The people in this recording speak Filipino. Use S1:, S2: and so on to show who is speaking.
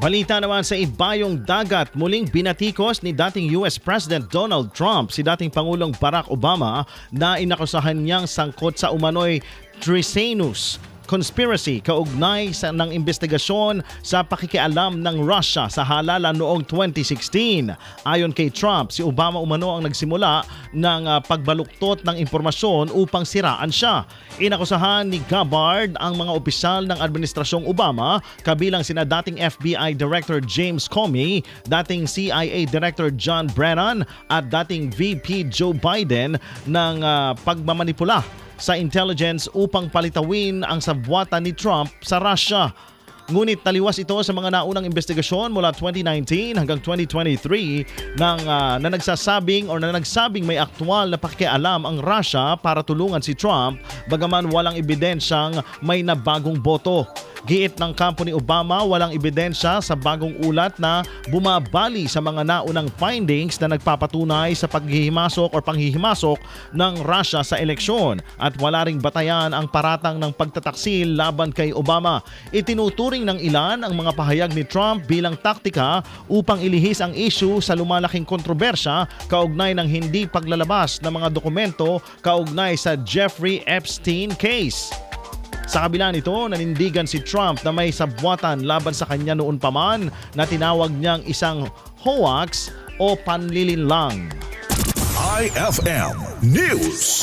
S1: Balita naman sa ibayong dagat, muling binatikos ni dating US President Donald Trump si dating Pangulong Barack Obama na inakusahan niyang sangkot sa umano'y treasonous conspiracy kaugnay sa ng investigasyon sa pakikialam ng Russia sa halalan noong 2016. Ayon kay Trump, si Obama umano ang nagsimula ng ah, pagbaluktot ng impormasyon upang siraan siya. Inakusahan ni Gabbard ang mga opisyal ng administrasyong Obama kabilang sina dating FBI Director James Comey, dating CIA Director John Brennan at dating VP Joe Biden ng ah, pagmamanipula sa intelligence upang palitawin ang sabwatan ni Trump sa Russia. Ngunit taliwas ito sa mga naunang investigasyon mula 2019 hanggang 2023 ng, ah, na nagsasabing o na nagsabing may aktwal na pakialam ang Russia para tulungan si Trump bagaman walang ebidensyang may nabagong boto. Giit ng kampo ni Obama walang ebidensya sa bagong ulat na bumabali sa mga naunang findings na nagpapatunay sa paghihimasok o panghihimasok ng Russia sa eleksyon at wala ring batayan ang paratang ng pagtataksil laban kay Obama. Itinuturing ng ilan ang mga pahayag ni Trump bilang taktika upang ilihis ang issue sa lumalaking kontrobersya kaugnay ng hindi paglalabas ng mga dokumento kaugnay sa Jeffrey Epstein case. Sa kabila nito, nanindigan si Trump na may sabwatan laban sa kanya noon pa man na tinawag niyang isang hoax o panlilinlang.
S2: IFM News.